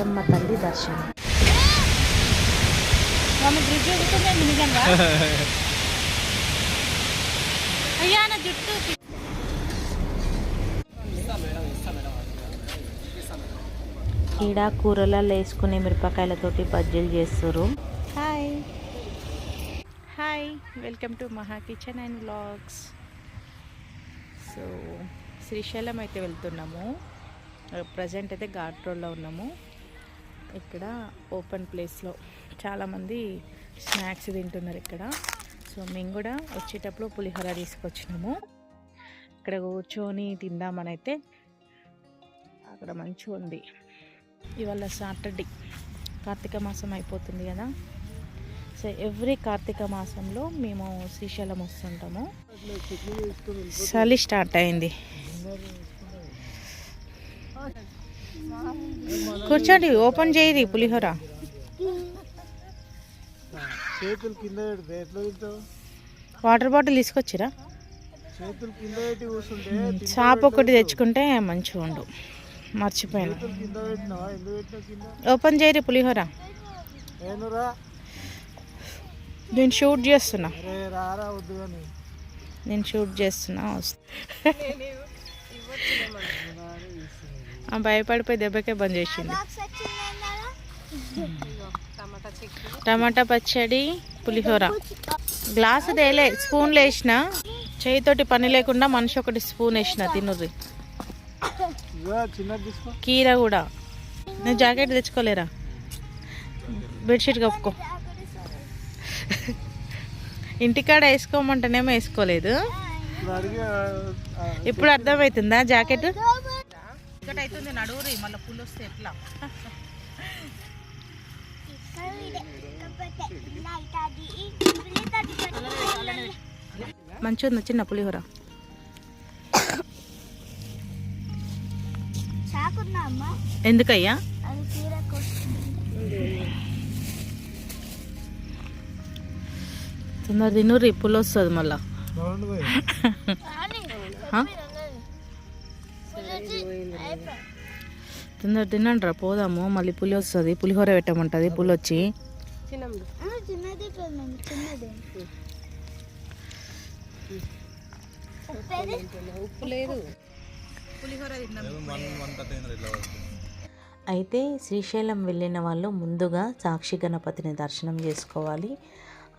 పోచమ్మ తల్లి దర్శనం. ఈడ కూరలలో వేసుకునే మిరపకాయలతోటి బజ్జీలు చేస్తారు. Hi hi welcome to Maha kitchen and vlogs so Srisailam అయితే వెళ్తున్నాము. ప్రజెంట్ అయితే ఘాట్ రోడ్లో ఉన్నాము. ఇక్కడ ఓపెన్ ప్లేస్లో చాలామంది స్నాక్స్ తింటున్నారు ఇక్కడ. సో మేము కూడా వచ్చేటప్పుడు పులిహోర తీసుకొచ్చినాము. ఇక్కడ కూర్చొని తిందామని అయితే అక్కడ మంచిగా ఉంది. ఇవాళ సాటర్డే. కార్తీక మాసం అయిపోతుంది కదా. సో ఎవ్రీ కార్తీక మాసంలో మేము శ్రీశైలం వస్తుంటాము. చలి స్టార్ట్ అయింది. కూర్చోండి ఓపెన్ చేయరి పులిహోర. చేతులు కింద వాటర్ బాటిల్ తీసుకొచ్చిరా? చాప్ ఒకటి తెచ్చుకుంటే మంచిగా ఉండు. మర్చిపోయాను. ఓపెన్ చేయరి పులిహోర. నేను షూట్ చేస్తున్నా. నేను. షూట్ చేస్తున్నా భయపడిపోయి దెబ్బకే బంద్ చేసింది. టమాటా పచ్చడి పులిహోర. గ్లాసు తేలే స్పూన్లు వేసిన చేయితోటి పని లేకుండా మనిషి ఒకటి స్పూన్ వేసిన తినుర్రి కీర కూడా. నేను జాకెట్ తెచ్చుకోలేరా? బెడ్షీట్ కప్పుకో. ఇంటికాడ వేసుకోమంటేనేమో వేసుకోలేదు. ఇప్పుడు అర్థమవుతుందా జాకెట్? ఇక్కడ అవుతుంది నడువురి మళ్ళీ పుల్ వస్తే ఎట్లా? మంచిగా ఉంది చిన్న పులిహోర. ఎందుకయ్యా? తొందర తినుర్రి పుల్ వస్తుంది మళ్ళా. తొందర తినండి రా పోదాము. మళ్ళీ పులి వస్తుంది. పులిహోర పెట్టమంటుంది పులి వచ్చి అయితే శ్రీశైలం వెళ్ళిన వాళ్ళు ముందుగా సాక్షి గణపతిని దర్శనం చేసుకోవాలి.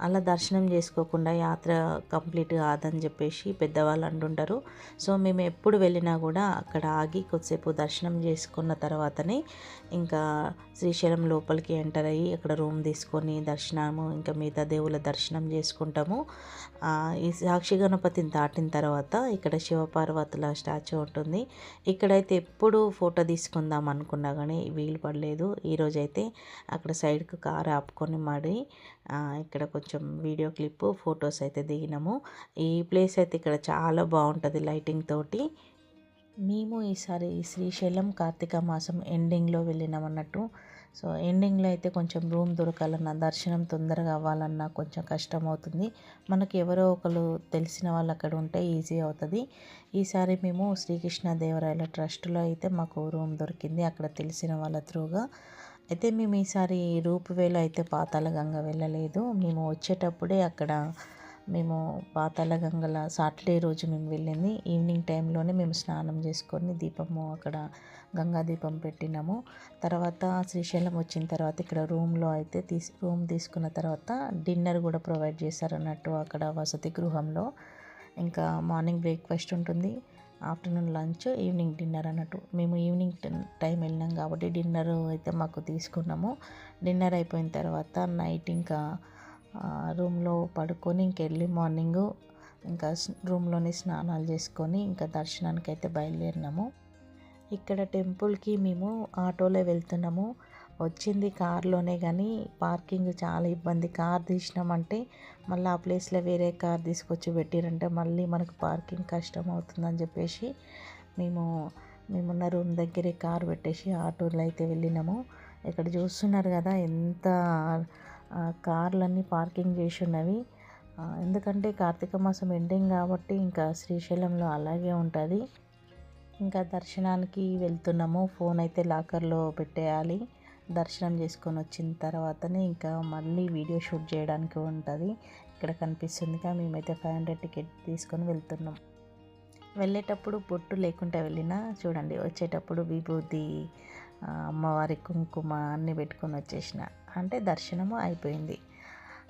అలా దర్శనం చేసుకోకుండా యాత్ర కంప్లీట్ కాదని చెప్పేసి పెద్దవాళ్ళు అంటుంటారు. సో మేము ఎప్పుడు వెళ్ళినా కూడా అక్కడ ఆగి కొద్దిసేపు దర్శనం చేసుకున్న తర్వాతనే ఇంకా శ్రీశైలం లోపలికి ఎంటర్ అయ్యి అక్కడ రూమ్ తీసుకొని దర్శనము ఇంకా మిగతా దేవుల దర్శనం చేసుకుంటాము. ఈ సాక్షి గణపతిని దాటిన తర్వాత ఇక్కడ శివపార్వతుల స్టాచ్యూ ఉంటుంది. ఇక్కడైతే ఎప్పుడు ఫోటో తీసుకుందాం అనుకున్నా కానీ వీలు పడలేదు. ఈరోజైతే అక్కడ సైడ్కి కారు ఆపుకొని మరి ఇక్కడ కొంచెం కొంచెం వీడియో క్లిప్ ఫొటోస్ అయితే దిగినాము. ఈ ప్లేస్ అయితే ఇక్కడ చాలా బాగుంటుంది లైటింగ్ తోటి. మేము ఈసారి శ్రీశైలం కార్తీక మాసం ఎండింగ్లో వెళ్ళినాం అన్నట్టు. సో ఎండింగ్లో అయితే కొంచెం రూమ్ దొరకాలన్నా దర్శనం తొందరగా అవ్వాలన్నా కొంచెం కష్టం అవుతుంది మనకి ఎవరో ఒకరు తెలిసిన వాళ్ళు అక్కడ ఉంటే ఈజీ అవుతుంది. ఈసారి మేము శ్రీకృష్ణ దేవరాయల ట్రస్ట్లో అయితే మాకు రూమ్ దొరికింది అక్కడ తెలిసిన వాళ్ళ త్రూగా. అయితే మేము ఈసారి రూపువేలో అయితే పాతాళ గంగ వెళ్ళలేదు. మేము వచ్చేటప్పుడే అక్కడ మేము పాతాళ గంగల సాటర్డే రోజు మేము వెళ్ళింది. ఈవినింగ్ టైంలోనే మేము స్నానం చేసుకొని దీపము అక్కడ గంగా దీపం పెట్టినాము. తర్వాత శ్రీశైలం వచ్చిన తర్వాత ఇక్కడ రూమ్లో అయితే తీసి రూమ్ తీసుకున్న తర్వాత డిన్నర్ కూడా ప్రొవైడ్ చేశారన్నట్టు అక్కడ వసతి గృహంలో. ఇంకా మార్నింగ్ బ్రేక్ఫాస్ట్ ఉంటుంది. ఆఫ్టర్నూన్ లంచ్ ఈవినింగ్ డిన్నర్ అన్నట్టు. మేము ఈవినింగ్ టైం వెళ్ళినాం కాబట్టి డిన్నర్ అయితే మాకు తీసుకున్నాము. డిన్నర్ అయిపోయిన తర్వాత నైట్ ఇంకా రూమ్లో పడుకొని ఇంకెళ్ళి మార్నింగ్ ఇంకా రూమ్లోనే స్నానాలు చేసుకొని ఇంకా దర్శనానికి అయితే బయలుదేరినాము. ఇక్కడ టెంపుల్కి మేము ఆటోలో వెళ్తున్నాము. వచ్చింది కార్లోనే కానీ పార్కింగ్ చాలా ఇబ్బంది. కార్ తీసినామంటే మళ్ళీ ఆ ప్లేస్లో వేరే కార్ తీసుకొచ్చి పెట్టిరంటే మళ్ళీ మనకు పార్కింగ్ కష్టం అవుతుందని చెప్పేసి మేము మేమున్న రూమ్ దగ్గరే కార్ పెట్టేసి ఆటోలో అయితే వెళ్ళినాము. ఇక్కడ చూస్తున్నారు కదా ఎంత కార్లన్నీ పార్కింగ్ చేసి ఉన్నవి ఎందుకంటే కార్తీక మాసం ఎండింగ్ కాబట్టి ఇంకా శ్రీశైలంలో అలాగే ఉంటుంది. ఇంకా దర్శనానికి వెళ్తున్నాము. ఫోన్ అయితే లాకర్లో పెట్టేయాలి. దర్శనం చేసుకొని వచ్చిన తర్వాతనే ఇంకా మళ్ళీ వీడియో షూట్ చేయడానికి ఉంటుంది. ఇక్కడ కనిపిస్తుందిగా మేమైతే ఫైవ్ హండ్రెడ్ టికెట్ తీసుకొని వెళ్తున్నాం. వెళ్ళేటప్పుడు బొట్టు లేకుండా వెళ్ళినా చూడండి వచ్చేటప్పుడు విభూతి అమ్మవారి కుంకుమ అన్నీ పెట్టుకొని వచ్చేసిన. అంటే దర్శనము అయిపోయింది.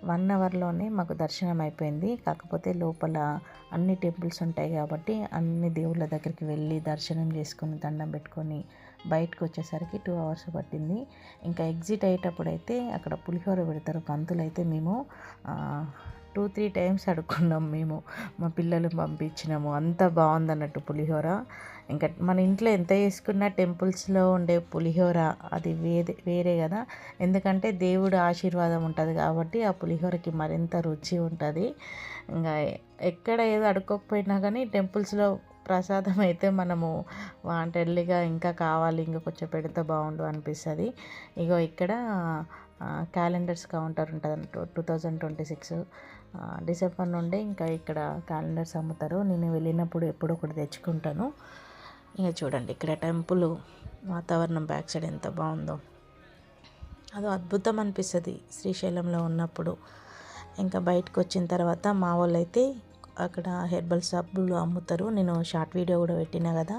వన్ అవర్లోనే మాకు దర్శనం అయిపోయింది. కాకపోతే లోపల అన్ని టెంపుల్స్ ఉంటాయి కాబట్టి అన్ని దేవుళ్ళ దగ్గరికి వెళ్ళి దర్శనం చేసుకొని దండం పెట్టుకొని బయటకు వచ్చేసరికి టూ అవర్స్ పట్టింది. ఇంకా ఎగ్జిట్ అయ్యేటప్పుడు అయితే అక్కడ పులిహోర పెడతారు పంతులు అయితే మేము టూ త్రీ టైమ్స్ అడుక్కున్నాం మేము. మా పిల్లలు పంపించినాము అంత బాగుంది అన్నట్టు పులిహోర. ఇంకా మన ఇంట్లో ఎంత చేసుకున్నా టెంపుల్స్లో ఉండే పులిహోర అది వేరే వేరే కదా. ఎందుకంటే దేవుడు ఆశీర్వాదం ఉంటుంది కాబట్టి ఆ పులిహోరకి మరింత రుచి ఉంటుంది. ఇంకా ఎక్కడ ఏదో అడుక్కోకపోయినా కానీ టెంపుల్స్లో ప్రసాదం అయితే మనము వాంటెడ్లీగా ఇంకా కావాలి ఇంకా కొంచెం పెడితే బాగుండు అనిపిస్తుంది. ఇగో ఇక్కడ క్యాలెండర్స్ కౌంటర్ ఉంటుంది అన్నట్టు two thousand twenty six. December నుండి ఇంకా ఇక్కడ క్యాలెండర్స్ అమ్ముతారు. నేను వెళ్ళినప్పుడు ఎప్పుడో ఒకటి తెచ్చుకుంటాను. ఇంకా చూడండి ఇక్కడ టెంపుల్ వాతావరణం బ్యాక్ సైడ్ ఎంత బాగుందో. అదో అద్భుతం అనిపిస్తుంది శ్రీశైలంలో ఉన్నప్పుడు. ఇంకా బయటకు వచ్చిన తర్వాత మా వాళ్ళు అయితే అక్కడ హెర్బల్ సబ్బులు అమ్ముతారు. నేను షార్ట్ వీడియో కూడా పెట్టినా కదా.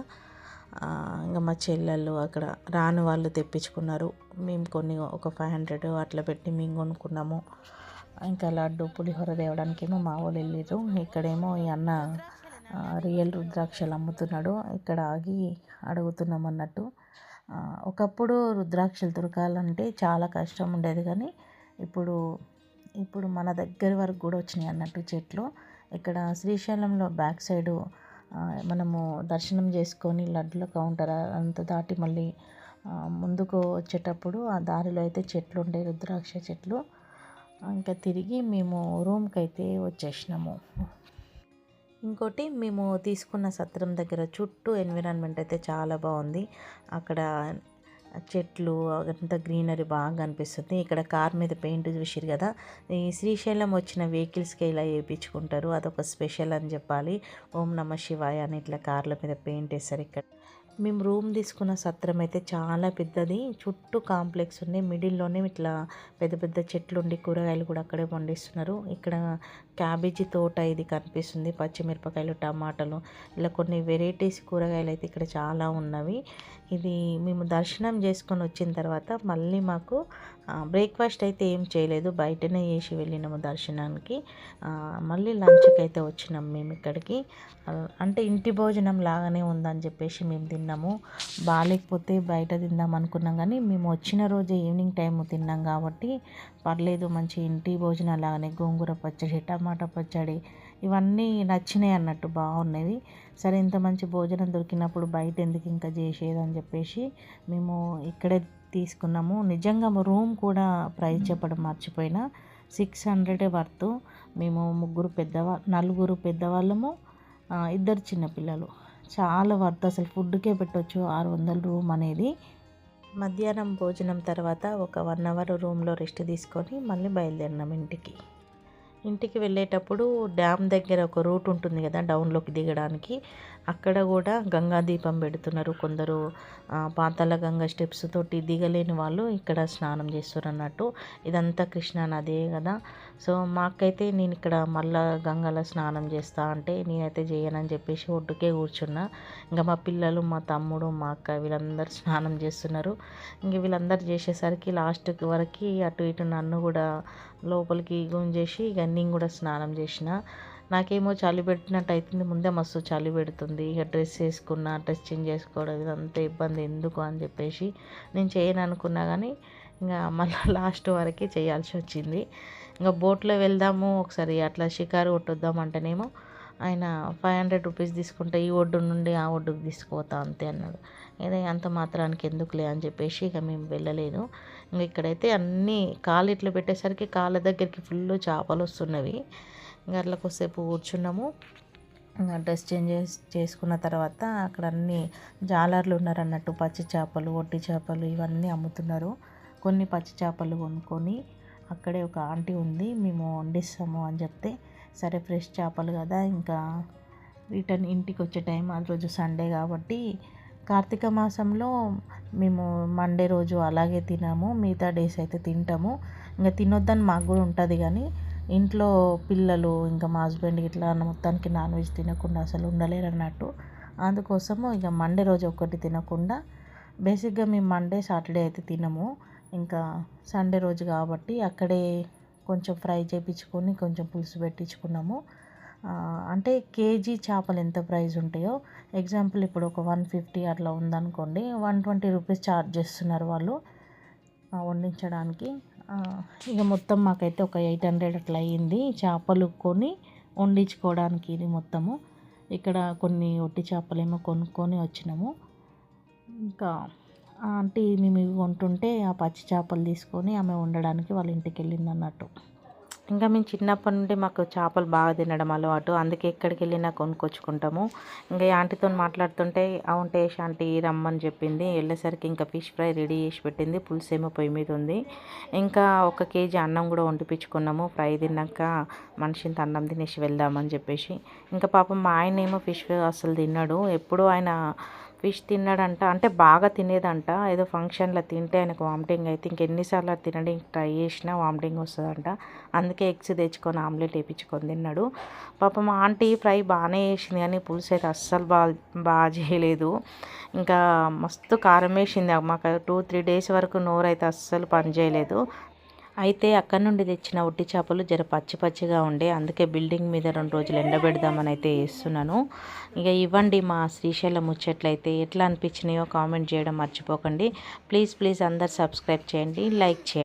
ఇంకా మా చెల్లెళ్ళు అక్కడ రాని వాళ్ళు తెప్పించుకున్నారు. మేము కొన్ని ఒక ఫైవ్ హండ్రెడ్ అట్లా పెట్టి మేము కొనుక్కున్నాము. ఇంకా లడ్డు పులిహోర తేవడానికేమో మా వాళ్ళు వెళ్ళారు ఇక్కడేమో ఈ అన్న రియల్ రుద్రాక్షలు అమ్ముతున్నాడు. ఇక్కడ ఆగి అడుగుతున్నాం అన్నట్టు. ఒకప్పుడు రుద్రాక్షలు దొరకాలంటే చాలా కష్టం ఉండేది కానీ ఇప్పుడు ఇప్పుడు మన దగ్గర వరకు కూడా వచ్చినాయి అన్నట్టు చెట్లు. ఇక్కడ శ్రీశైలంలో బ్యాక్ సైడు మనము దర్శనం చేసుకొని లడ్డుల కౌంటర్ అంత దాటి మళ్ళీ ముందుకు వచ్చేటప్పుడు ఆ దారిలో అయితే చెట్లు ఉండే రుద్రాక్ష చెట్లు. ఇంకా తిరిగి మేము రూమ్కి అయితే వచ్చేసినాము. ఇంకోటి మేము తీసుకున్న సత్రం దగ్గర చుట్టూ ఎన్విరాన్మెంట్ అయితే చాలా బాగుంది. అక్కడ చెట్లు అదంతా గ్రీనరీ బాగా అనిపిస్తుంది. ఇక్కడ కార్ మీద పెయింట్ చూసిరు కదా. ఈ శ్రీశైలం వచ్చిన వెహికల్స్కి ఇలా వేయించుకుంటారు. అదొక స్పెషల్ అని చెప్పాలి. ఓం నమ శివాయ అని ఇట్లా కార్ల మీద పెయింట్ వేస్తారు ఇక్కడ. మేము రూమ్ తీసుకున్న సత్రం అయితే చాలా పెద్దది. చుట్టూ కాంప్లెక్స్ ఉన్నాయి. మిడిల్లోనే ఇట్లా పెద్ద పెద్ద చెట్లు ఉండి కూరగాయలు కూడా అక్కడే పండిస్తున్నారు. ఇక్కడ క్యాబేజీ తోట ఇది కనిపిస్తుంది. పచ్చిమిరపకాయలు టమాటాలు ఇలా కొన్ని వెరైటీస్ కూరగాయలు అయితే ఇక్కడ చాలా ఉన్నవి. ఇది మేము దర్శనం చేసుకొని వచ్చిన తర్వాత మళ్ళీ మాకు బ్రేక్ఫాస్ట్ అయితే ఏం చేయలేదు. బయటనే చేసి వెళ్ళినాము దర్శనానికి. మళ్ళీ లంచ్కి అయితే వచ్చినాం మేము ఇక్కడికి. అంటే ఇంటి భోజనం లాగానే ఉందని చెప్పేసి మేము తిన్నాము. బాగాలేకపోతే బయట తిందాం అనుకున్నాం కానీ మేము వచ్చిన రోజు ఈవినింగ్ టైం తిన్నాం కాబట్టి పర్లేదు మంచి ఇంటి భోజనం లాగానే గోంగూర పచ్చడి టమాటా పచ్చడి ఇవన్నీ నచ్చినాయి అన్నట్టు బాగున్నవి సరే ఇంత మంచి భోజనం దొరికినప్పుడు బయట ఎందుకు ఇంకా చేసేదని చెప్పేసి మేము ఇక్కడే తీసుకున్నాము. నిజంగా రూమ్ కూడా ప్రైస్ చెప్పడం మర్చిపోయినా సిక్స్ హండ్రెడే వర్త్. మేము ముగ్గురు పెద్దవా నలుగురు పెద్దవాళ్ళము ఇద్దరు చిన్నపిల్లలు. చాలా వర్త్. అసలు ఫుడ్కే పెట్టొచ్చు ఆరు వందల రూమ్ అనేది. మధ్యాహ్నం భోజనం తర్వాత ఒక వన్ అవర్ రూమ్లో రెస్ట్ తీసుకొని మళ్ళీ బయలుదేరినాం ఇంటికి. ఇంటికి వెళ్ళేటప్పుడు డ్యామ్ దగ్గర ఒక రూట్ ఉంటుంది కదా డౌన్లోకి దిగడానికి. అక్కడ కూడా గంగా దీపం పెడుతున్నారు కొందరు. పాతాల గంగా స్టెప్స్ తోటి దిగలేని వాళ్ళు ఇక్కడ స్నానం చేస్తారు అన్నట్టు. ఇదంతా కృష్ణా నదే కదా. సో మాకైతే నేను ఇక్కడ మళ్ళా గంగలో స్నానం చేస్తా అంటే నేనైతే చేయనని చెప్పేసి ఒడ్డుకే కూర్చున్నా. ఇంకా మా పిల్లలు మా తమ్ముడు మా అక్క వీళ్ళందరూ స్నానం చేస్తున్నారు. ఇంక వీళ్ళందరూ చేసేసరికి లాస్ట్ వరకు అటు ఇటు నన్ను కూడా లోపలికి గుంజేసి ఇక నేను కూడా స్నానం చేసిన. నాకేమో చలి పెట్టినట్టు అవుతుంది ముందే మస్తు చలి పెడుతుంది. ఇక డ్రెస్ వేసుకున్న డ్రెస్ చేంజ్ చేసుకోవడం ఇదంతా ఇబ్బంది. ఎందుకు అని చెప్పేసి నేను చేయను అనుకున్నా కానీ ఇంకా మళ్ళీ లాస్ట్ వరకు చేయాల్సి వచ్చింది. ఇంకా బోట్లో వెళ్దాము ఒకసారి అట్లా షికారు కొట్టొద్దాం అంటేనేమో ఆయన ఫైవ్ హండ్రెడ్ రూపీస్ తీసుకుంటే ఈ ఒడ్డు నుండి ఆ ఒడ్డుకు తీసుకుపోతా అంతే అన్నాడు. ఏదో అంత మాత్రానికి ఎందుకులే అని చెప్పేసి ఇక మేము వెళ్ళలేదు. ఇంకా ఇక్కడైతే అన్నీ కాలు ఇట్లా పెట్టేసరికి కాళ్ళ దగ్గరికి ఫుల్ చేపలు వస్తున్నవి. ఇంకా అట్లా కొద్దిసేపు కూర్చున్నాము. ఇంకా డ్రెస్ చేంజ్ చేసుకున్న తర్వాత అక్కడ అన్ని జాలర్లు ఉన్నారన్నట్టు పచ్చి చేపలు ఒట్టి చేపలు ఇవన్నీ అమ్ముతున్నారు. కొన్ని పచ్చి చేపలు కొనుక్కొని అక్కడే ఒక ఆంటీ ఉంది మేము వండిస్తాము అని చెప్తే సరే ఫ్రెష్ చేపలు కదా ఇంకా రిటర్న్ ఇంటికి వచ్చే టైం ఆ రోజు సండే కాబట్టి కార్తీక మాసంలో మేము మండే రోజు అలాగే తినాము మిగతా డేస్ అయితే తింటాము. ఇంకా తినొద్దని మాకు కూడా ఉంటుంది కానీ ఇంట్లో పిల్లలు ఇంకా మా హస్బెండ్ ఇట్లా మొత్తానికి నాన్ వెజ్ తినకుండా అసలు ఉండలేరు అన్నట్టు. అందుకోసము ఇక మండే రోజు ఒక్కటి తినకుండా బేసిక్గా మేము మండే సాటర్డే అయితే తినము. ఇంకా సండే రోజు కాబట్టి అక్కడే కొంచెం ఫ్రై చేయించుకొని కొంచెం పులుసు పెట్టించుకున్నాము. అంటే కేజీ చేపలు ఎంత ప్రైస్ ఉంటాయో ఎగ్జాంపుల్ ఇప్పుడు ఒక వన్ ఫిఫ్టీ అట్లా ఉందనుకోండి వన్ ట్వంటీ రూపీస్ ఛార్జ్ చేస్తున్నారు వాళ్ళు వండించడానికి. ఇక మొత్తం మాకైతే ఒక ఎయిట్ హండ్రెడ్ అట్లా అయ్యింది చేపలు కొని వండించుకోవడానికి ఇది మొత్తము. ఇక్కడ కొన్ని ఒట్టి చేపలేమో కొనుక్కొని వచ్చినాము. ఇంకా ఆంటీ మేము ఇవి కొంటుంటే ఆ పచ్చి చేపలు తీసుకొని ఆమె వండడానికి వాళ్ళ ఇంటికి వెళ్ళింది అన్నట్టు ఇంకా మేము చిన్నప్పటి నుండి మాకు చేపలు బాగా తినడం అలవాటు. అందుకే ఎక్కడికి వెళ్ళినా కొనుక్కొచ్చుకుంటాము. ఇంకా ఈ ఆంటీతో మాట్లాడుతుంటే అవును టేష్ ఆంటీ రమ్మని చెప్పింది. వెళ్ళేసరికి ఇంకా ఫిష్ ఫ్రై రెడీ చేసి పెట్టింది. పులుసు ఏమో పొయ్యి మీద ఉంది. ఇంకా ఒక కేజీ అన్నం కూడా వండిపించుకున్నాము. ఫ్రై తిన్నాక మనిషింత అన్నం తినేసి వెళ్దామని చెప్పేసి. ఇంకా పాపం మా ఆయన ఏమో ఫిష్ ఫ్రై అసలు తిన్నాడు. ఎప్పుడూ ఆయన ఫిష్ తిన్నాడంట. అంటే బాగా తినేదంట. ఏదో ఫంక్షన్లో తింటే ఆయనకు వామిటింగ్ అయితే ఇంకెన్నిసార్లు తినడానికి ట్రై చేసినా వామిటింగ్ వస్తుందంట. అందుకే ఎగ్స్ తెచ్చుకొని ఆమ్లెట్ వేయించుకొని తిన్నాడు. పాపం ఆంటీ ఫ్రై బాగానే వేసింది కానీ పులుసు అయితే అస్సలు బాగా బాగా చేయలేదు. ఇంకా మస్తు కారం వేసింది. మాకు టూ త్రీ డేస్ వరకు నోరు అయితే అస్సలు పని చేయలేదు అయితే అక్కడి నుండి తెచ్చిన ఉట్టి చేపలు జర పచ్చి పచ్చిగా ఉండే అందుకే బిల్డింగ్ మీద రెండు రోజులు ఎండబెడదామని అయితే వేస్తున్నాను ఇక ఇవ్వండి మా శ్రీశైలం ముచ్చట్లయితే ఎట్లా అనిపించినాయో కామెంట్ చేయడం మర్చిపోకండి. ప్లీజ్ ప్లీజ్ అందరు సబ్స్క్రైబ్ చేయండి లైక్ చేయండి.